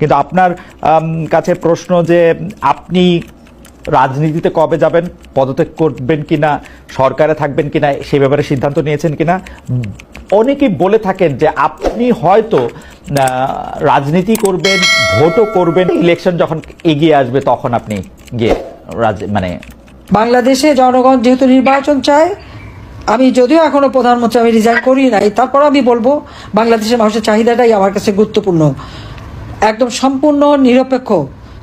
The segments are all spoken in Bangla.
কিন্তু আপনার কাছে প্রশ্ন যে আপনি রাজনীতিতে কবে যাবেন, পদত্যাগ করবেন কিনা, সরকারে থাকবেন কিনা, সে ব্যাপারে সিদ্ধান্ত নিয়েছেন কিনা? অনেকেই বলে থাকেন যে আপনি হয়তো রাজনীতি করবেন, ভোটও করবেন ইলেকশন যখন এগিয়ে আসবে তখন আপনি গিয়ে রাজ- মানে বাংলাদেশে জনগণ যেহেতু নির্বাচন চায়, আমি যদিও এখনও প্রধানমন্ত্রী আমি রিজাইন করি নাই, তারপর আমি বলব, বাংলাদেশের মানুষের চাহিদাটাই আমার কাছে গুরুত্বপূর্ণ। একদম সম্পূর্ণ নিরপেক্ষ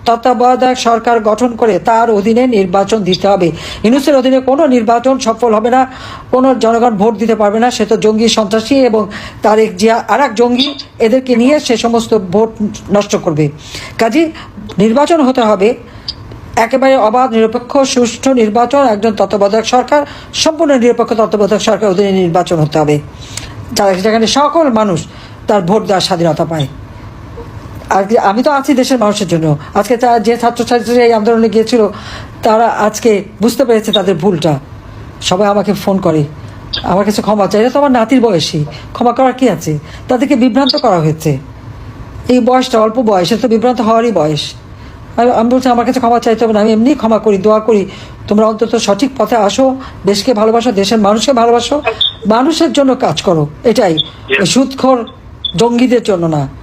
তত্ত্বাবধায়ক সরকার গঠন করে তার অধীনে নির্বাচন দিতে হবে। ইউনুসের অধীনে কোনো নির্বাচন সফল হবে না, কোনো জনগণ ভোট দিতে পারবে না, সে তো জঙ্গি সন্ত্রাসী এবং তারেক জিয়া আর এক জঙ্গি এদেরকে নিয়ে সে সমস্ত ভোট নষ্ট করবে। কাজে নির্বাচন হতে হবে। একেবারে অবাধ, নিরপেক্ষ, সুষ্ঠু নির্বাচন, একজন তত্ত্বাবধায়ক সরকার, সম্পূর্ণ নিরপেক্ষ তত্ত্বাবধায়ক সরকার অধীনে নির্বাচন হতে হবে। যেখানে সকল মানুষ তার ভোট দেওয়ার স্বাধীনতা পায়। আর আমি তো আছি দেশের মানুষের জন্য। আজকে তা- যে ছাত্রছাত্রীরা এই আন্দোলনে গিয়েছিল তারা আজকে বুঝতে পেরেছে তাদের ভুলটা। সবাই আমাকে ফোন করে। আমার কাছে ক্ষমা চাই এটা তো আমার নাতির বয়সী। ক্ষমা করার কি আছে? তাদেরকে বিভ্রান্ত করা হয়েছে। এই বয়সটা অল্প বয়স তো বিভ্রান্ত হওয়ারই বয়স। আমি আমি বলছি আমার কাছে ক্ষমা চাইতে হবে না। আমি এমনি ক্ষমা করি দোয়া করি। তোমরা অন্তত সঠিক পথে আসো। দেশকে ভালোবাসো দেশের মানুষকে ভালোবাসো। মানুষের জন্য কাজ করো। এটাই। ওই সুদখোর জঙ্গিদের জন্য না।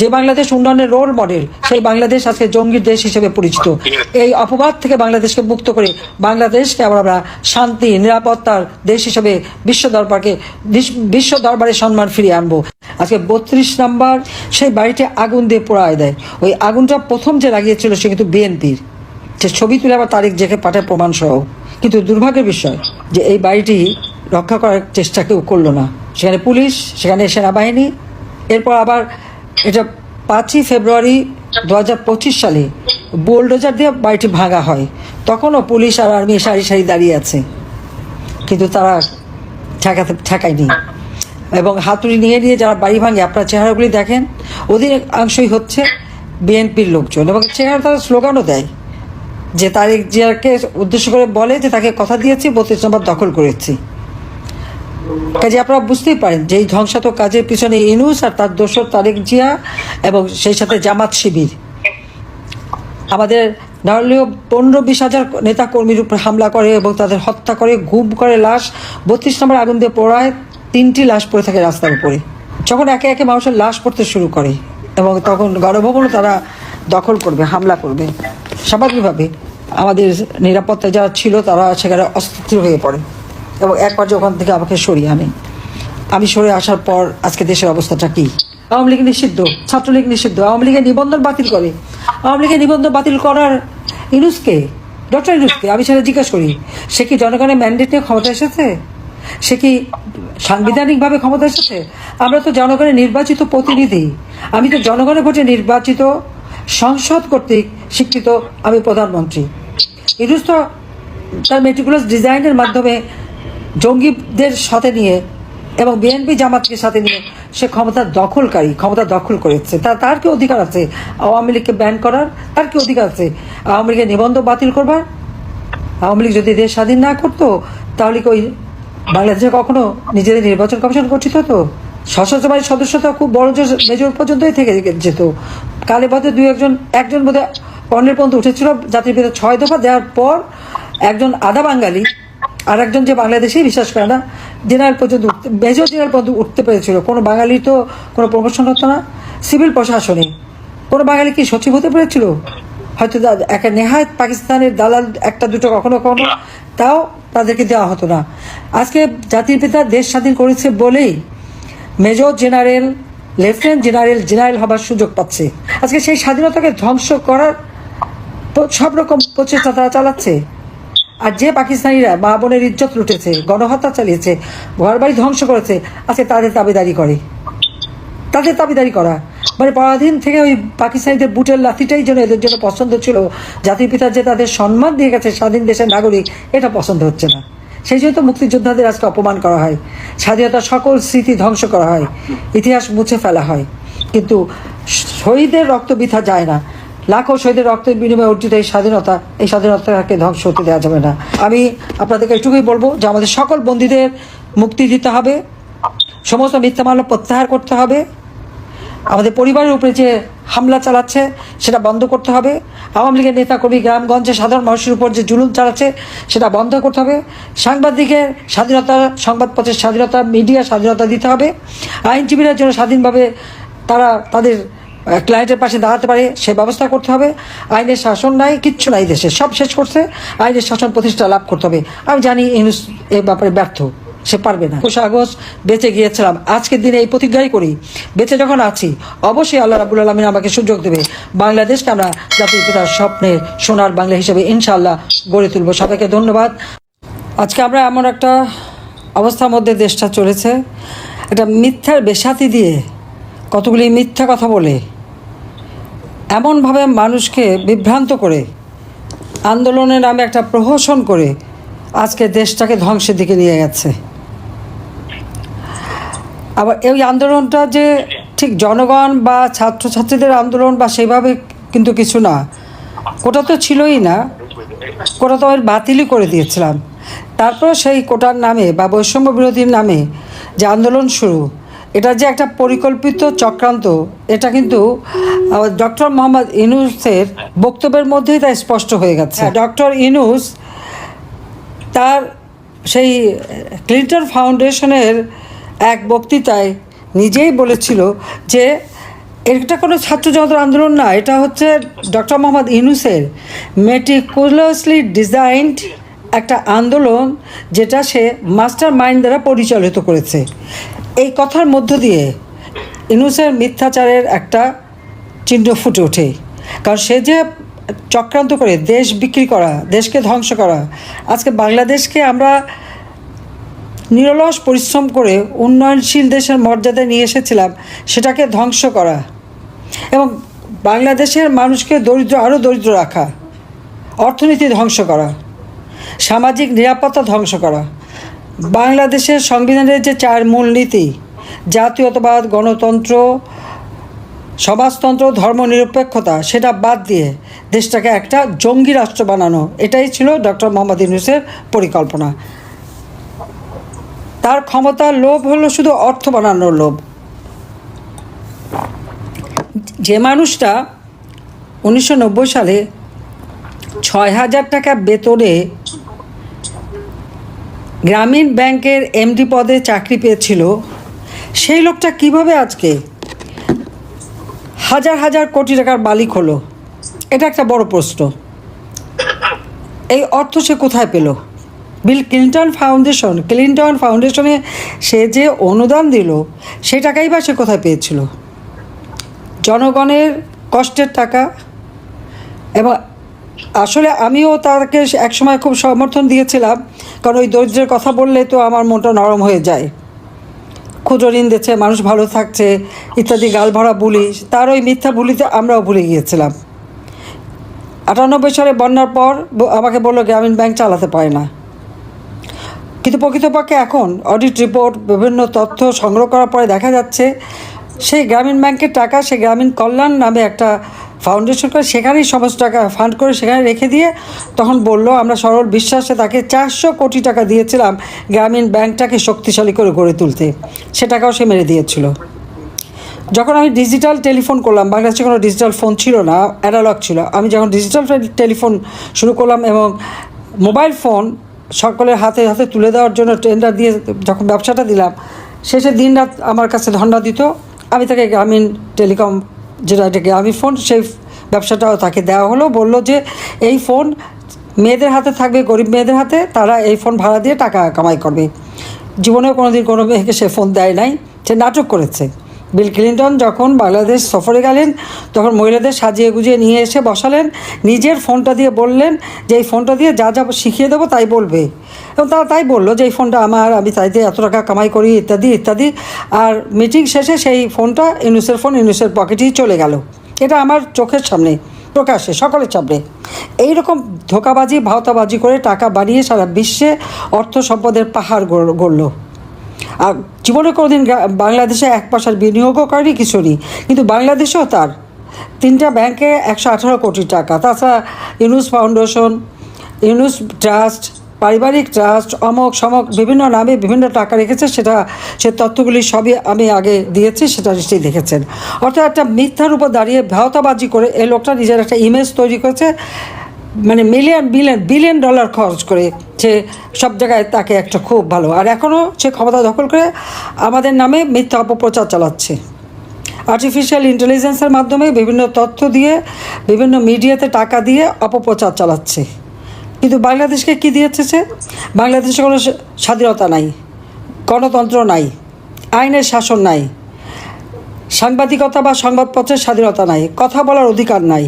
যে বাংলাদেশ উন্নয়নের রোল মডেল সেই বাংলাদেশ আজকে জঙ্গির দেশ হিসেবে পরিচিত। এই অপবাদ থেকে বাংলাদেশকে মুক্ত করে বাংলাদেশকে আবার আমরা শান্তি, নিরাপত্তার দেশ হিসেবে বিশ্ব দরবারকে, বিশ- বিশ্ব দরবারে সম্মান ফিরিয়ে আনব। আজকে বত্রিশ নাম্বার, সেই বাড়িতে আগুন দিয়ে পোড়ায় দেয়। ওই আগুনটা প্রথম যে লাগিয়েছিল সে কিন্তু বিএনপির। যে ছবি তুলে আবার তারিখ জেকে পাঠায় প্রমাণ সহ কিন্তু দুর্ভাগ্যের বিষয় যে এই বাড়িটি রক্ষা করার চেষ্টা কেউ করল না। সেখানে পুলিশ, সেখানে সেনাবাহিনী, এরপর আবার এটা পাঁচই ফেব্রুয়ারি দু হাজার পঁচিশ সালে বোলডোজার দিয়ে বাড়িটি ভাঙা হয়। তখনও পুলিশ আর আর্মি সারি সারি দাঁড়িয়ে আছে। কিন্তু তারা ঠেকাতে ঠেকায়নি। এবং হাতুড়ি নিয়ে নিয়ে যারা বাড়ি ভাঙে, আপনার চেহারাগুলি দেখেন অধিকাংশই হচ্ছে বিএনপির লোকজন। এবং চেহারা তারা স্লোগানও দেয় যে তারেক জিয়াকে উদ্দেশ্য করে বলে যে তাকে কথা দিয়েছি, বত্রিশ নম্বর দখল করেছি। কাজে আপনারা বুঝতেই পারেন যে এই ধ্বংসাত্মক কাজের পিছনে ইনুস আর তার দোসর তারেক জিয়া এবং সেই সাথে জামাত শিবির। আমাদের না হলেও পনেরো বিশ হাজার নেতা কর্মীর উপর হামলা করে এবং তাদের হত্যা করে, গুম করে, লাশ বত্রিশ নম্বর আগুন দিয়ে পোড়ায়, তিনটি লাশ পড়ে থাকে রাস্তার উপরে। যখন একে একে মানুষের লাশ পড়তে শুরু করে এবং তখন গণভবনও তারা দখল করবে, হামলা করবে। স্বাভাবিকভাবে আমাদের নিরাপত্তায় যারা ছিল তারা সেখানে অস্থির হয়ে পড়ে। এবং এক পর্যায়ে ওখান থেকে আমাকে সরিয়ে আনে, আমি সরে আসার পর আজকে দেশের অবস্থাটা কি? আওয়ামী লীগ নিষিদ্ধ, ছাত্রলীগ নিষিদ্ধ, আওয়ামী লীগের নিবন্ধন বাতিল করে। আওয়ামী লীগের নিবন্ধন বাতিল করার ইনুসকে ডক্টর ইনুসকে আমি সেটা জিজ্ঞাসা করি, সে কি জনগণের ম্যান্ডেট নিয়ে ক্ষমতা এসেছে? সে কি সাংবিধানিকভাবে ক্ষমতা এসেছে? আমরা তো জনগণের নির্বাচিত প্রতিনিধি। আমি তো জনগণের ভোটে নির্বাচিত সংসদ কর্তৃক স্বীকৃত আমি প্রধানমন্ত্রী। ইনুস তো তার মেটিকুলাস ডিজাইনের মাধ্যমে জঙ্গিদের সাথে নিয়ে এবং বিএনপি জামাতকে সাথে নিয়ে সে ক্ষমতা দখলকারী, ক্ষমতা দখল করেছে। তা তার কি অধিকার আছে? আওয়ামী লীগকে ব্যান করার তার কি অধিকার আছে? আওয়ামী লীগের নিবন্ধ বাতিল করবার? আওয়ামী লীগ যদি দেশ স্বাধীন না করতো, তাহলে কি ওই বাংলাদেশে কখনো নিজেদের নির্বাচন কমিশন গঠিত হতো? সশস্ত্র বাহিনীর সদস্যতা খুব বড় জোর- মেজর পর্যন্তই থেকে যেত। কালে পথে দুই একজন একজন বোধহয় কর্নেল পর্যন্ত উঠেছিল। জাতির পিতা ছয় দফা দেওয়ার পর একজন আধা বাঙালি আর একজন যে বাংলাদেশেই বিশ্বাস করে না, জেনারেল পর্যন্ত উঠতে মেজর জেনারেল পর্যন্ত উঠতে পেরেছিল। কোনো বাঙালি তো কোনো প্রমোশন হতো না। সিভিল প্রশাসনে। কোনো বাঙালি কি সচিব হতে পেরেছিল? হয়তো একটা নেহায়ত পাকিস্তানের দালাল একটা, দুটো কখনো কখনো, তাও তাদেরকে দেওয়া হতো না। আজকে জাতির পিতা দেশ স্বাধীন করেছে বলেই major general lieutenant general general হবার সুযোগ পাচ্ছে। আজকে সেই স্বাধীনতাকে ধ্বংস করার সব রকম প্রচেষ্টা তারা চালাচ্ছে। আর যে পাকিস্তানিরা মা বোনের ইজ্জত লুটেছে, গণহত্যা চালিয়েছে, ঘরবাড়ি ধ্বংস করেছে, আজকে তাদের দাবিদারি করে। তাদের দাবিদারি করা। মানে পরাধীন থেকে ওই পাকিস্তানিদের বুটের লাথিটাই যেন এদের জন্য পছন্দ ছিল, জাতির পিতা যে তাদের সম্মান দিয়ে গেছে স্বাধীন দেশের নাগরিক, এটা পছন্দ হচ্ছে না। সেই জন্য তো মুক্তিযোদ্ধাদের আজকে অপমান করা হয়। স্বাধীনতার সকল স্মৃতি ধ্বংস করা হয়। ইতিহাস মুছে ফেলা হয়। কিন্তু শহীদের রক্ত বৃথা যায় না। লাখো শহীদের রক্তের বিনিময়ে অর্জিত এই স্বাধীনতা, এই স্বাধীনতাকে ধ্বংস হতে দেওয়া যাবে না। আমি আপনাদেরকে এটুকুই বলব যে আমাদের সকল বন্দীদের মুক্তি দিতে হবে, সমস্ত মিথ্যা মামলা প্রত্যাহার করতে হবে, আমাদের পরিবারের উপরে যে হামলা চালাচ্ছে সেটা বন্ধ করতে হবে, আওয়ামী লীগের নেতাকর্মী গ্রামগঞ্জে সাধারণ মানুষের উপর যে জুলুম চালাচ্ছে সেটা বন্ধ করতে হবে, সাংবাদিকের স্বাধীনতা সংবাদপত্রের স্বাধীনতা মিডিয়া স্বাধীনতা দিতে হবে, আইনজীবীরা যেন স্বাধীনভাবে তারা তাদের ক্লায়েন্টের পাশে দাঁড়াতে পারে, সে ব্যবস্থা করতে হবে। আইনের শাসন নাই, কিচ্ছু নাই দেশে, সব শেষ করছে। আইনের শাসন প্রতিষ্ঠা লাভ করতে হবে। আমি জানি ইউনুস এ ব্যাপারে ব্যর্থ, সে পারবে না। একুশে আগস্ট, বেঁচে গিয়েছিলাম। আজকের দিনে এই প্রতিজ্ঞাই করি, বেঁচে যখন আছি, অবশ্যই আল্লাহ রাবুল আলমিন আমাকে সুযোগ দেবে। বাংলাদেশকে আমরা জাতির পিতার স্বপ্নের সোনার বাংলা হিসেবে ইনশাআল্লাহ গড়ে তুলব। সবাইকে ধন্যবাদ। আজকে আমরা এমন একটা অবস্থার মধ্যে দেশটা চলেছে। একটা মিথ্যার বেসাতি দিয়ে কতগুলি মিথ্যা কথা বলে, এমনভাবে মানুষকে বিভ্রান্ত করে আন্দোলনের নামে একটা প্রহসন করে আজকে দেশটাকে ধ্বংসের দিকে নিয়ে গেছে। আবার এই আন্দোলনটা যে ঠিক জনগণ বা ছাত্রছাত্রীদের আন্দোলন বা সেভাবে কিন্তু কিছু না, কোটা তো ছিলই না, কোটা তো আমি বাতিলই করে দিয়েছিলাম। তারপর সেই কোটার নামে বা বৈষম্য বিরোধীর নামে যে আন্দোলন শুরু এটা যে একটা পরিকল্পিত চক্রান্ত, এটা কিন্তু ডক্টর মোহাম্মদ ইনুসের বক্তব্যের মধ্যেই তা স্পষ্ট হয়ে গেছে। ডক্টর ইনুস তার সেই ক্লিন্টন ফাউন্ডেশনের এক বক্তৃতায় নিজেই বলেছিল যে, এটা কোনো ছাত্র জনতার আন্দোলন না, এটা হচ্ছে ডক্টর মোহাম্মদ ইউনুসের মেটিকুলাসলি ডিজাইনড একটা আন্দোলন যেটা সে মাস্টার মাইন্ড দ্বারা পরিচালিত করেছে। এই কথার মধ্য দিয়ে ইনুসের মিথ্যাচারের একটা চিহ্ন ফুটে ওঠে। কারণ সে যে চক্রান্ত করে দেশ বিক্রি করা, দেশকে ধ্বংস করা, আজকে বাংলাদেশকে আমরা নিরলস পরিশ্রম করে উন্নয়নশীল দেশের মর্যাদায় নিয়ে এসেছিলাম, সেটাকে ধ্বংস করা এবং বাংলাদেশের মানুষকে দরিদ্র, আরও দরিদ্র রাখা, অর্থনীতি ধ্বংস করা, সামাজিক নিরাপত্তা ধ্বংস করা। বাংলাদেশের সংবিধানের যে চার মূলনীতি জাতীয়তাবাদ, গণতন্ত্র, সমাজতন্ত্র, ধর্মনিরপেক্ষতা, সেটা বাদ দিয়ে দেশটাকে একটা জঙ্গি রাষ্ট্র বানানো, এটাই ছিল ডক্টর মোহাম্মদ ইউনুসের পরিকল্পনা। তার ক্ষমতার লোভ হলো শুধু অর্থ বানানোর লোভ। যে মানুষটা উনিশশো নব্বই সালে ছয় হাজার টাকা বেতনে গ্রামীণ ব্যাংকের এমডি পদে চাকরি পেয়েছিল। সেই লোকটা কীভাবে আজকে হাজার হাজার কোটি টাকার মালিক হলো? এটা একটা বড় প্রশ্ন। এই অর্থ সে কোথায় পেল? বিল ক্লিন্টন ফাউন্ডেশন, ক্লিন্টন ফাউন্ডেশনে সে যে অনুদান দিল সেই টাকাই বা সে কোথায় পেয়েছিল? জনগণের কষ্টের টাকা এবং আসলে আমিও তাকে একসময় খুব সমর্থন দিয়েছিলাম, কারণ ওই দরিদ্রের কথা বললে তো আমার মনটা নরম হয়ে যায়। ক্ষুদ্র ঋণ দিচ্ছে, মানুষ ভালো থাকছে, ইত্যাদি গাল ভরা বুলি, তার ওই মিথ্যা বুলিতে আমরাও ভুলে গিয়েছিলাম। আটানব্বই সালে বন্যার পর আমাকে বলল, গ্রামীণ ব্যাংক চালাতে পারে না। কিন্তু প্রকৃতপক্ষে এখন অডিট রিপোর্ট বিভিন্ন তথ্য সংগ্রহ করার পরে দেখা যাচ্ছে, সেই গ্রামীণ ব্যাংকের টাকা, সেই গ্রামীণ কল্যাণ নামে একটা ফাউন্ডেশন করে সেখানেই সমস্ত টাকা ফান্ড করে সেখানে রেখে দিয়ে তখন বলল, আমরা সরল বিশ্বাসে তাকে চারশো কোটি টাকা দিয়েছিলাম গ্রামীণ ব্যাংকটাকে শক্তিশালী করে গড়ে তুলতে। সে টাকাও সে মেরে দিয়েছিল। যখন আমি ডিজিটাল টেলিফোন করলাম, বাংলাদেশে কোনো ডিজিটাল ফোন ছিল না অ্যানালগ ছিল। আমি যখন ডিজিটাল টেলিফোন শুরু করলাম এবং মোবাইল ফোন সকলের হাতে হাতে তুলে দেওয়ার জন্য টেন্ডার দিয়ে যখন ব্যবসাটা দিলাম, শেষে দিন রাত আমার কাছে ধন্না দিত। আমি তাকে গ্রামীণ টেলিকম যেটা আমি ফোন সেই ব্যবসাটাও তাকে দেওয়া হলো, বলল যে এই ফোন মেয়েদের হাতে থাকবে, গরিব মেয়েদের হাতে, তারা এই ফোন ভাড়া দিয়ে টাকা কামাই করবে। জীবনেও কোনোদিন কোনো মেয়েকে সে ফোন দেয় নাই, সে নাটক করেছে। বিল ক্লিন্টন যখন বাংলাদেশ সফরে গেলেন তখন মহিলাদের সাজিয়ে গুজিয়ে নিয়ে এসে বসালেন, নিজের ফোনটা দিয়ে বললেন যে এই ফোনটা দিয়ে যা যা শিখিয়ে দেবো তাই বলবে। এবং তারা তাই বলল যে এই ফোনটা আমার, আমি তাই দিয়ে এত টাকা কামাই করি, ইত্যাদি ইত্যাদি। আর মিটিং শেষে সেই ফোনটা ইউনুসের ফোন ইউনুসের পকেটেই চলে গেল। এটা আমার চোখের সামনে, প্রকাশ্যে, সকলের সামনে। এইরকম ধোকাবাজি, ভাওতাবাজি করে টাকা বানিয়ে সারা বিশ্বে অর্থ সম্পদের পাহাড় গড়- গড়ল। আর জীবনে কোনোদিন বাংলাদেশে এক পয়সার বিনিয়োগও করেনি কিছু নেই কিন্তু বাংলাদেশেও তার। তিনটা ব্যাংকে একশো আঠারো কোটি টাকা। তাছাড়া ইউনুস ফাউন্ডেশন, ইউনুস ট্রাস্ট, পারিবারিক ট্রাস্ট, অমক, সমক, বিভিন্ন নামে বিভিন্ন টাকা রেখেছে, সেটা, সে তথ্যগুলি সবই আমি আগে দিয়েছি, সেটা নিশ্চয়ই দেখেছেন। অর্থাৎ একটা মিথ্যার উপর দাঁড়িয়ে ভ্যাহতাবাজি করে এই লোকটা নিজের একটা ইমেজ তৈরি করেছে। মানে মিলিয়ন বিলিয়ন বিলিয়ন ডলার খরচ করে সে সব জায়গায় তাকে একটা খুব ভালো। আর এখনও সে ক্ষমতা দখল করে আমাদের নামে মিথ্যা অপপ্রচার চালাচ্ছে। আর্টিফিশিয়াল ইন্টেলিজেন্সের মাধ্যমে বিভিন্ন তথ্য দিয়ে, বিভিন্ন মিডিয়াতে টাকা দিয়ে অপপ্রচার চালাচ্ছে। কিন্তু বাংলাদেশকে কি দিয়েছে সে? বাংলাদেশে কোনো স্বাধীনতা নাই, গণতন্ত্র নাই, আইনের শাসন নাই, সাংবাদিকতা বা সংবাদপত্রের স্বাধীনতা নাই, কথা বলার অধিকার নাই।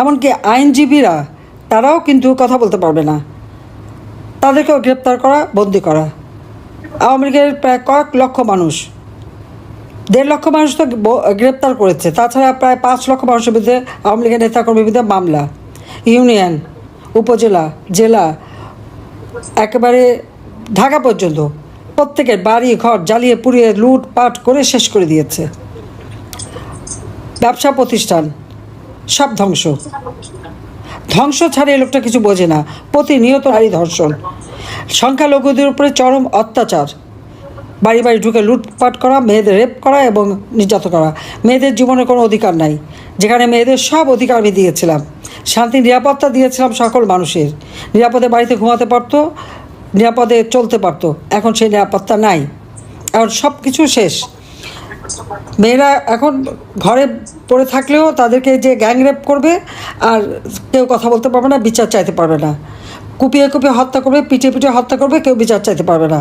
এমনকি আইনজীবীরা তারাও কিন্তু কথা বলতে পারবে না। তাদেরকেও গ্রেপ্তার করা, বন্দি করা। আওয়ামী লীগের প্রায় কয়েক লক্ষ মানুষ। দেড় লক্ষ মানুষ তো গ্রেপ্তার করেছে। তাছাড়া প্রায় পাঁচ লক্ষ মানুষের বিরুদ্ধে আওয়ামী লীগের নেতাকর্মীর বিরুদ্ধে মামলা। ইউনিয়ন, উপজেলা, জেলা, একেবারে ঢাকা পর্যন্ত। প্রত্যেকের বাড়ি, ঘর জ্বালিয়ে পুড়িয়ে লুটপাট করে শেষ করে দিয়েছে। ব্যবসা প্রতিষ্ঠান সব ধ্বংস। ধ্বংস ছাড়া এই লোকটা কিছু বোঝে না। প্রতিনিয়ত নারী ধর্ষণ। সংখ্যালঘুদের উপরে চরম অত্যাচার। বাড়ি বাড়ি ঢুকে লুটপাট করা, মেয়েদের রেপ করা এবং নির্যাতন করা। মেয়েদের জীবনে কোনো অধিকার নাই। যেখানে মেয়েদের সব অধিকার আমি দিয়েছিলাম। শান্তি, নিরাপত্তা দিয়েছিলাম সকল মানুষের। নিরাপদে বাড়িতে ঘুমাতে পারতো, নিরাপদে চলতে পারতো। এখন সেই নিরাপত্তা নাই। এখন সব কিছু শেষ। মেয়েরা এখন ঘরে পড়ে থাকলেও তাদেরকে যে গ্যাং রেপ করবে আর কেউ কথা বলতে পারবে না, বিচার চাইতে পারবে না। কুপিয়ে কুপিয়ে হত্যা করবে, পিটিয়ে পিটিয়ে হত্যা করবে, কেউ বিচার চাইতে পারবে না।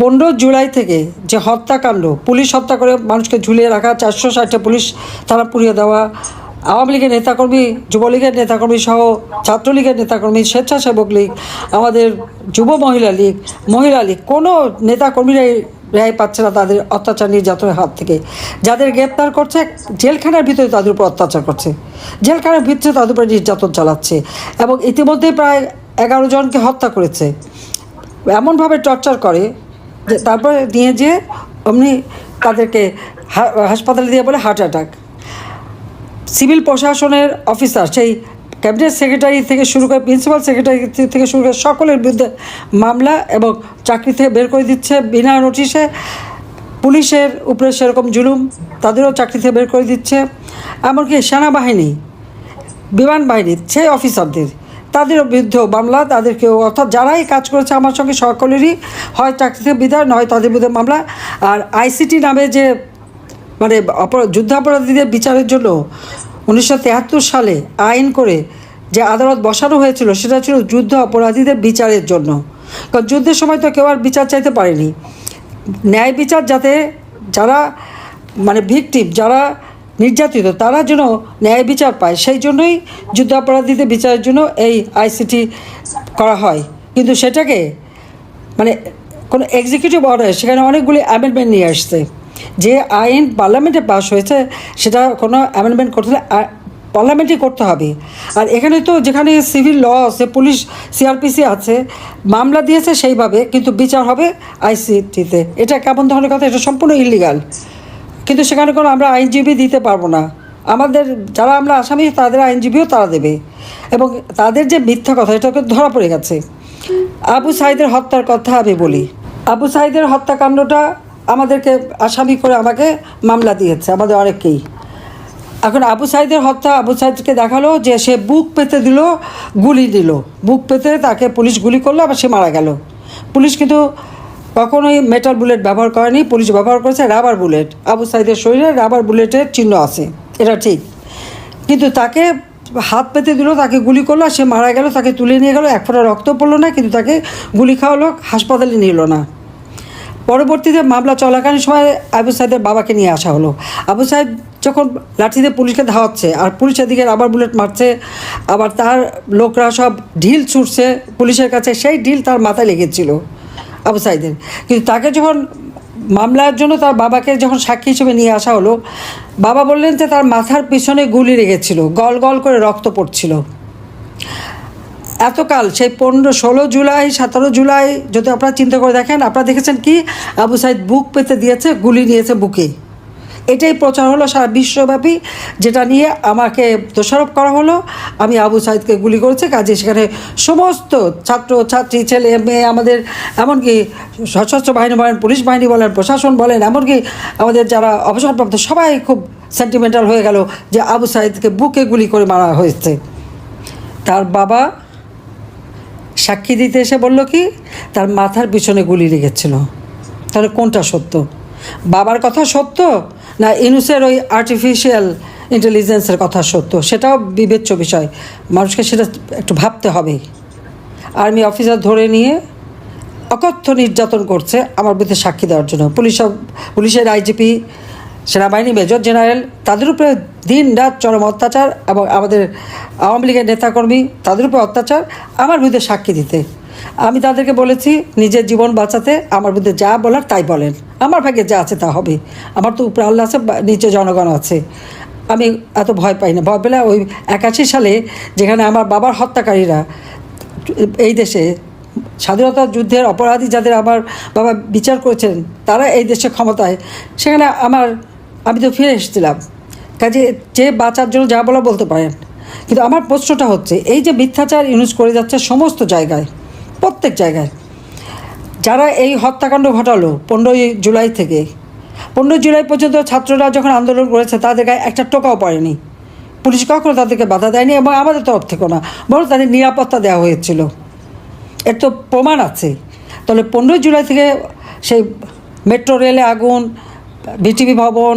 পনেরো জুলাই থেকে যে হত্যাকাণ্ড, পুলিশ হত্যা করে মানুষকে ঝুলিয়ে রাখা, চারশো ষাটটা পুলিশ তারা পুড়িয়ে দেওয়া, আওয়ামী লীগের নেতাকর্মী, যুবলীগের নেতাকর্মী সহ ছাত্রলীগের নেতাকর্মী, স্বেচ্ছাসেবক লীগ, আমাদের যুব মহিলা লীগ মহিলা লীগ, কোনো নেতাকর্মীরাই রেহাই পাচ্ছে না তাদের অত্যাচার নির্যাতনের হাত থেকে। যাদের গ্রেপ্তার করছে, জেলখানার ভিতরে তাদের উপর অত্যাচার করছে। জেলখানার ভিতরে তাদের উপরে নির্যাতন চালাচ্ছে এবং ইতিমধ্যে প্রায় এগারো জনকে হত্যা করেছে। এমনভাবে টর্চার করে যে তারপরে নিয়ে যেয়ে অমনি তাদেরকে হাসপাতালে দিয়ে বলে হার্ট অ্যাটাক। সিভিল প্রশাসনের অফিসার, সেই ক্যাবিনেট সেক্রেটারি থেকে শুরু করে প্রিন্সিপাল সেক্রেটারি থেকে শুরু করে সকলের বিরুদ্ধে মামলা এবং চাকরি থেকে বের করে দিচ্ছে বিনা নোটিশে। পুলিশের উপরে সেরকম জুলুম, তাদেরও চাকরি থেকে বের করে দিচ্ছে। এমনকি সেনাবাহিনী, বিমান বাহিনীর সেই অফিসারদের, তাদেরও বিরুদ্ধেও মামলা, তাদেরকেও, অর্থাৎ যারাই কাজ করেছে আমার সঙ্গে সকলেরই হয় চাকরি থেকে বিদায়, নয় তাদের বিরুদ্ধে মামলা। আর আইসিটি নামে যে মানে অপরাধ যুদ্ধাপরাধীদের বিচারের জন্য উনিশশো সালে আইন করে যে আদালত বসানো হয়েছিল, সেটা ছিল যুদ্ধ অপরাধীদের বিচারের জন্য। কারণ যুদ্ধের সময় তো কেউ আর বিচার চাইতে পারেনি। ন্যায় বিচার যাতে যারা মানে ভিকটিম, যারা নির্যাতিত, তারা যেন ন্যায় বিচার পায়, সেই জন্যই যুদ্ধাপরাধীদের বিচারের জন্য এই আইসিটি করা হয়। কিন্তু সেটাকে মানে কোনো এক্সিকিউটিভ অর্ডার সেখানে অনেকগুলি অ্যামেন্ডমেন্ট নিয়ে আসছে। যে আইন পার্লামেন্টে পাস হয়েছে, সেটা কোনো অ্যামেন্ডমেন্ট করতে পার্লামেন্টই করতে হবে। আর এখানে তো যেখানে সিভিল ল আছে পুলিশ সিআরপিসি আছে, মামলা দিয়েছে সেইভাবে, কিন্তু বিচার হবে আইসিটিতে এটা কেমন ধরনের কথা? এটা সম্পূর্ণ ইলিগাল কিন্তু সেখানে কোনো আমরা আইনজীবী দিতে পারব না। আমাদের, যারা আমরা আসামি, তাদের আইনজীবীও তারা দেবে। এবং তাদের যে মিথ্যা কথা, এটা ওকে ধরা পড়ে গেছে। আবু সাইদের হত্যার কথা আমি বলি। আবু সাইদের হত্যাকাণ্ডটা আমাদেরকে আসামি করে আমাকে মামলা দিয়েছে, আমাদের অনেককেই এখন আবু সাইদের হত্যা, আবু সাইদকে দেখাল যে সে বুক পেতে দিল, গুলি দিল। বুক পেতে তাকে পুলিশ গুলি করল, আবার সে মারা গেল। পুলিশ কিন্তু কখনোই মেটাল বুলেট ব্যবহার করেনি, পুলিশ ব্যবহার করেছে রাবার বুলেট। আবু সাইদের শরীরে রাবার বুলেটের চিহ্ন আছে, এটা ঠিক। কিন্তু তাকে হাত পেতে দিল, তাকে গুলি করল সে মারা গেল, তাকে তুলে নিয়ে গেল, এক ফোঁটা রক্ত পড়ল না, কিন্তু তাকে গুলি খাওয়ালো, হাসপাতালে নিল না। পরবর্তীতে মামলা চলাকালীন সময় আবু সাইদের বাবাকে নিয়ে আসা হলো। আবু সাহেব যখন লাঠিতে পুলিশকে ধাওয়াচ্ছে আর পুলিশের দিকে আবার বুলেট মারছে, আবার তার লোকরা সব ঢিল ছুটছে পুলিশের কাছে, সেই ঢিল তার মাথায় লেগেছিল আবু সাইদের। কিন্তু তাকে যখন মামলার জন্য তার বাবাকে যখন সাক্ষী হিসেবে নিয়ে আসা হলো, বাবা বললেন যে তার মাথার পিছনে গুলি লেগেছিল, গল গল করে রক্ত পড়ছিল। এতকাল সেই পনেরো, ষোলো জুলাই, সতেরো জুলাই যদি আপনারা চিন্তা করে দেখেন, আপনারা দেখেছেন কি? আবু সাইদ বুক পেতে দিয়েছে, গুলি নিয়েছে বুকে। এটাই প্রচার হলো সারা বিশ্বব্যাপী, যেটা নিয়ে আমাকে দোষারোপ করা হলো। আমি আবু সাইদকে গুলি করেছি, কাজে সেখানে সমস্ত ছাত্র, ছাত্রী, ছেলে, মেয়ে আমাদের, এমনকি সশস্ত্র বাহিনী বলেন, পুলিশ বাহিনী বলেন, প্রশাসন বলেন, এমনকি আমাদের যারা অবসরপ্রাপ্ত, সবাই খুব সেন্টিমেন্টাল হয়ে গেল যে আবু সাইদকে বুকে গুলি করে মারা হয়েছে। তার বাবা সাক্ষী দিতে এসে বলল কি, তার মাথার পিছনে গুলি লেগেছিল। তাহলে কোনটা সত্য? বাবার কথা সত্য না ইনুসের ওই আর্টিফিশিয়াল ইন্টেলিজেন্সের কথা সত্য? সেটাও বিবেচ্য বিষয়। মানুষকে সেটা একটু ভাবতে হবে। আর্মি অফিসার ধরে নিয়ে অকথ্য নির্যাতন করছে আমার বিরুদ্ধে সাক্ষী দেওয়ার জন্য। পুলিশ পুলিশের আইজিপি সেনাবাহিনী, মেজর জেনারেল, তাদের উপরে দিন রাত চরম অত্যাচার এবং আমাদের আওয়ামী লীগের নেতাকর্মী তাদের উপরে অত্যাচার আমার বিরুদ্ধে সাক্ষী দিতে। আমি তাদেরকে বলেছি, নিজের জীবন বাঁচাতে আমার বিরুদ্ধে যা বলার তাই বলেন। আমার ভাগ্যে যা আছে তা হবে। আমার তো উপরে আল্লাহ আছে, নিচে জনগণ আছে। আমি এত ভয় পাই না। ভয় পেলে ওই একাশি সালে যেখানে আমার বাবার হত্যাকারীরা এই দেশে স্বাধীনতা যুদ্ধের অপরাধী যাদের আমার বাবা বিচার করেছেন, তারা এই দেশে ক্ষমতায়। সেখানে আমার আমি তো ফিরে এসেছিলাম। কাজে যে বাঁচার জন্য যা বলা বলতে পারেন। কিন্তু আমার প্রশ্নটা হচ্ছে, এই যে মিথ্যাচার ইউজ করে যাচ্ছে সমস্ত জায়গায়, প্রত্যেক জায়গায়, যারা এই হত্যাকাণ্ড ঘটালো পনেরোই জুলাই থেকে, পনেরোই জুলাই পর্যন্ত ছাত্ররা যখন আন্দোলন করেছে, তাদের গায়ে একটা টোকাও পড়েনি। পুলিশ কখনো তাদেরকে বাধা দেয়নি এবং আমাদের তরফ থেকেও না, বরং তাদের নিরাপত্তা দেওয়া হয়েছিল। এর তো প্রমাণ আছে। তাহলে পনেরোই জুলাই থেকে সেই মেট্রো রেলে আগুন বিটিভি ভবন,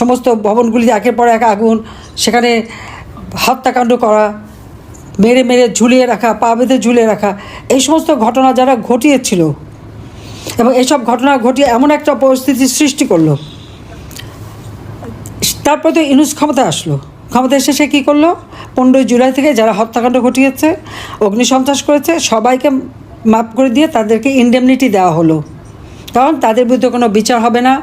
সমস্ত ভবনগুলিতে একের পর এক আগুন, সেখানে হত্যাকাণ্ড করা, মেরে মেরে ঝুলিয়ে রাখা, পা বেঁধে ঝুলিয়ে রাখা, এই সমস্ত ঘটনা যারা ঘটিয়েছিল এবং এইসব ঘটনা ঘটিয়ে এমন একটা পরিস্থিতি সৃষ্টি করল। তারপর তো ইনুস ক্ষমতা আসলো। ক্ষমতা এসে সে কী করল? পনেরোই জুলাই থেকে যারা হত্যাকাণ্ড ঘটিয়েছে, অগ্নিসন্ত্রাস করেছে, সবাইকে মাপ করে দিয়ে তাদেরকে ইন্ডেমনিটি দেওয়া হলো। কারণ তাদের বিরুদ্ধে কোনো বিচার হবে না,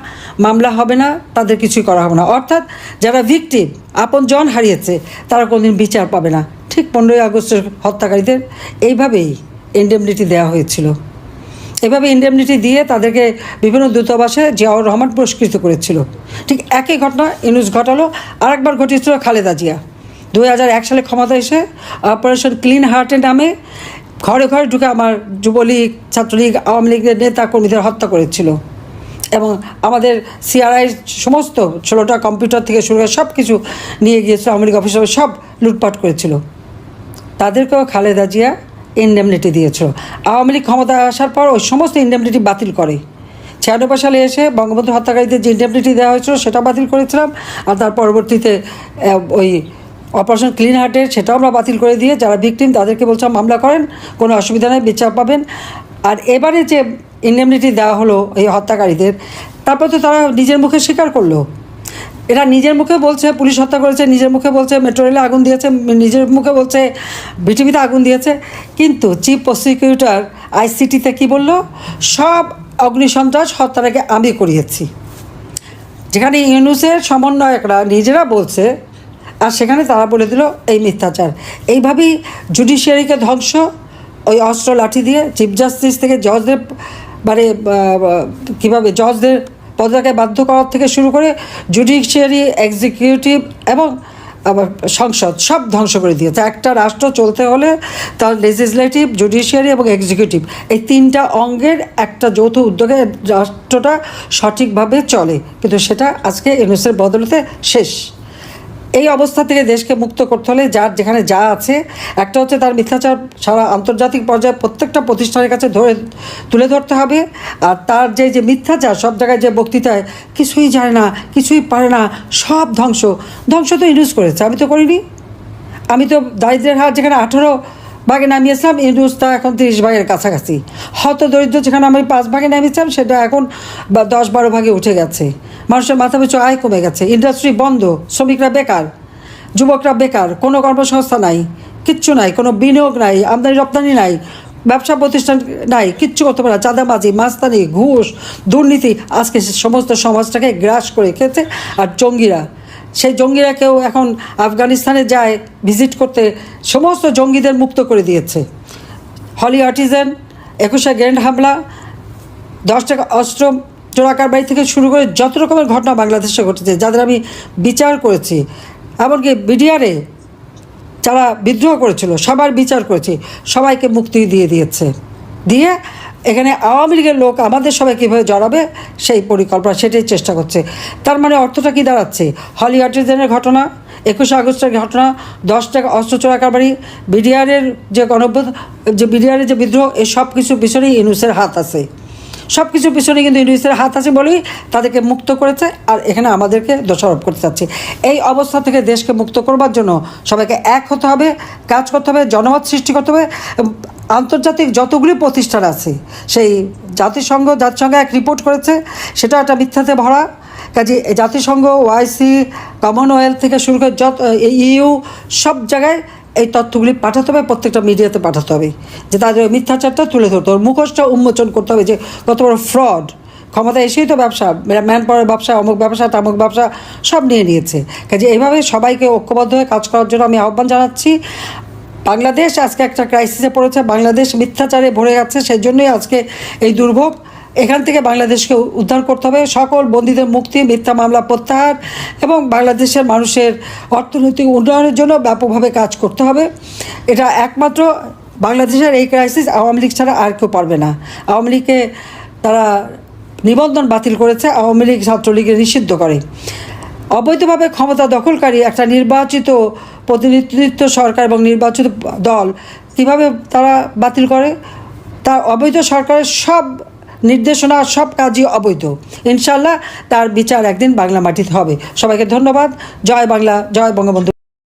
মামলা হবে না, তাদের কিছুই করা হবে না। অর্থাৎ যারা ভিকটিম আপন জন হারিয়েছে, তারা কোনোদিন বিচার পাবে না। ঠিক পনেরোই আগস্টের হত্যাকারীদের এইভাবেই ইন্ডেমনিটি দেওয়া হয়েছিল। এভাবে ইন্ডেমনিটি দিয়ে তাদেরকে বিভিন্ন দূতাবাসে জিয়াউর রহমান পুরস্কৃত করেছিল। ঠিক একই ঘটনা ইনুস ঘটালো, আরেকবার ঘটিয়েছিল খালেদা জিয়া। দু এক সালে ক্ষমতা এসে অপারেশন ক্লিন হার্টের নামে ঘরে ঘরে ঢুকে আমার যুবলীগ, ছাত্রলীগ, আওয়ামী লীগের নেতা কর্মীদের হত্যা করেছিল। এবং আমাদের সিআরআই সমস্ত ষোলোটা কম্পিউটার থেকে শুরু করে সব কিছু নিয়ে গিয়েছিল আওয়ামী লীগ অফিসার সব লুটপাট করেছিল। তাদেরকেও খালেদা জিয়া ইন্ডেমনিটি দিয়েছিল। আওয়ামী লীগ ক্ষমতা আসার পর ওই সমস্ত ইন্ডেমনিটি বাতিল করে। ছিয়ানব্বই সালে এসে বঙ্গবন্ধু হত্যাকারীদের যে ইন্ডেমনিটি দেওয়া হয়েছিল সেটা বাতিল করেছিলাম। আর তার পরবর্তীতে ওই অপারেশন ক্লিন হার্টের সেটাও আমরা বাতিল করে দিয়ে যারা ভিকটিম তাদেরকে বলছিলাম মামলা করেন, কোনো অসুবিধা নেই, বিচার পাবেন। আর এবারে যে ইন্ডেমনিটি দেওয়া হলো এই হত্যাকারীদের, তারপর তো তারা নিজের মুখে স্বীকার করল। এরা নিজের মুখে বলছে, পুলিশ হত্যা করেছে, নিজের মুখে বলছে মেট্রো রেলে আগুন দিয়েছে, নিজের মুখে বলছে বিটিভিতে আগুন দিয়েছে। কিন্তু চিফ প্রসিকিউটর আইসিটিতে কি বলল? সব অগ্নিসন্ত্রাস হত্যাটাকে আমি করিয়েছি। যেখানে ইউনুসের সমন্বয়করা নিজেরা বলছে আর সেখানে তারা বলে দিল, এই মিথ্যাচার। এইভাবেই জুডিশিয়ারিকে ধ্বংস, ওই অস্ত্র লাঠি দিয়ে চিফ জাস্টিস থেকে জজদের মানে কীভাবে জজদের পদত্যাগে বাধ্য করার থেকে শুরু করে জুডিশিয়ারি এক্সিকিউটিভ এবং আবার সংসদ সব ধ্বংস করে দিয়েছে। একটা রাষ্ট্র চলতে হলে তার লেজিসলেটিভ জুডিশিয়ারি এবং এক্সিকিউটিভ এই তিনটা অঙ্গের একটা যৌথ উদ্যোগে রাষ্ট্রটা সঠিকভাবে চলে। কিন্তু সেটা আজকে ইউনুসের বদলতে শেষ। এই অবস্থা থেকে দেশকে মুক্ত করতে হলে যার যেখানে যা আছে, একটা হচ্ছে তার মিথ্যাচার সারা আন্তর্জাতিক পর্যায়ে প্রত্যেকটা প্রতিষ্ঠানের কাছে ধরে, তুলে ধরতে হবে। আর তার যে যে মিথ্যাচার, সব জায়গায় যে বক্তৃতায় কিছুই জানে না, কিছুই পারে না, সব ধ্বংস। ধ্বংস তো ইউজ করেছে আমি তো করিনি। আমি তো দারিদ্রের হার যেখানে আঠেরো ভাগে নামিয়েছিলাম ইউনুস এখন তিরিশ ভাগের কাছাকাছি। হত দরিদ্র যেখানে আমি পাঁচ ভাগে নামিয়েছিলাম সেটা এখন দশ বারো ভাগে উঠে গেছে। মানুষের মাথা পিছু আয় কমে গেছে। ইন্ডাস্ট্রি বন্ধ, শ্রমিকরা বেকার, যুবকরা বেকার, কোনো কর্মসংস্থা নাই, কিচ্ছু নাই, কোনো বিনিয়োগ নাই, আমদানি রপ্তানি নাই, ব্যবসা প্রতিষ্ঠান নাই, কিচ্ছু করতে পারে চাঁদাবাজি, মাস্তানি, ঘুষ, দুর্নীতি, আজকে সমস্ত সমাজটাকে গ্রাস করে খেয়েছে আর জঙ্গিরা। সেই জঙ্গিরা কেউ এখন আফগানিস্তানে যায় ভিজিট করতে সমস্ত জঙ্গিদের মুক্ত করে দিয়েছে। হলি আর্টিজেন, একুশে গ্র্যান্ড হামলা, দশ টাকা অস্ত্র চোরাকার বাড়ি থেকে শুরু করে যত রকমের ঘটনা বাংলাদেশে ঘটেছে, যাদের আমি বিচার করেছি, এমনকি বিডিআরে যারা বিদ্রোহ করেছিল, সবার বিচার করেছি, সবাইকে মুক্তি দিয়ে দিয়েছে। দিয়ে এখানে আওয়ামী লীগের লোক আমাদের সবাই কীভাবে জড়াবে, সেই পরিকল্পনা, সেটাই চেষ্টা করছে। তার মানে অর্থটা কী দাঁড়াচ্ছে? হলি আর্টিজেনের ঘটনা, একুশে আগস্টের ঘটনা, দশ টাকা অস্ত্র চোরা কারবারি, বিডিআরের যে গণভ্যুত যে বিডিআরের যে বিদ্রোহ, এ সব কিছুর পিছনেই ইনুসের হাত আছে। সব কিছুর পিছনে কিন্তু ইংলিশের হাত আছে বলেই তাদেরকে মুক্ত করেছে আর এখানে আমাদেরকে দোষারোপ করতে চাচ্ছে। এই অবস্থা থেকে দেশকে মুক্ত করবার জন্য সবাইকে এক হতে হবে, কাজ করতে হবে, জনমত সৃষ্টি করতে হবে আন্তর্জাতিক যতগুলি প্রতিষ্ঠান আছে, সেই জাতিসংঘ জাতিসংঘ এক রিপোর্ট করেছে, সেটা একটা মিথ্যাতে ভরা। কাজে জাতিসংঘ ওআইসি কমনওয়েলথ থেকে শুরু করে যত ইউ সব জায়গায় এই তথ্যগুলি পাঠাতে হবে, প্রত্যেকটা মিডিয়াতে পাঠাতে হবে। যে তাদের মিথ্যাচারটা তুলে ধরতে হবে মুখোশটা উন্মোচন করতে হবে যে কত বড় ফ্রড ক্ষমতা এসেই তো ব্যবসা ম্যান পাওয়ার ব্যবসা, অমুক ব্যবসা, তামুক ব্যবসা, সব নিয়ে নিয়েছে। কাজে এইভাবে সবাইকে ঐক্যবদ্ধ হয়ে কাজ করার জন্য আমি আহ্বান জানাচ্ছি। বাংলাদেশ আজকে একটা ক্রাইসিসে পড়েছে, বাংলাদেশ মিথ্যাচারে ভরে যাচ্ছে সেই জন্যই আজকে এই দুর্ভোগ। এখান থেকে বাংলাদেশকে উদ্ধার করতে হবে। সকল বন্দীদের মুক্তি, মিথ্যা মামলা প্রত্যাহার এবং বাংলাদেশের মানুষের অর্থনৈতিক উন্নয়নের জন্য ব্যাপকভাবে কাজ করতে হবে। এটা একমাত্র বাংলাদেশের এই ক্রাইসিস আওয়ামী লীগ ছাড়া আর কেউ পারবে না। আওয়ামী লীগকে তারা নিবন্ধন বাতিল করেছে, আওয়ামী লীগ ছাত্রলীগের নিষিদ্ধ করে। অবৈধভাবে ক্ষমতা দখলকারী একটা নির্বাচিত প্রতিনিধিত্ব সরকার এবং নির্বাচিত দল কীভাবে তারা বাতিল করে? তার অবৈধ সরকারের সব নির্দেশনা, সব কাজই অবৈধ। ইনশাল্লাহ তার বিচার একদিন বাংলা মাটিতে হবে। সবাইকে ধন্যবাদ। জয় বাংলা, জয় বঙ্গবন্ধু।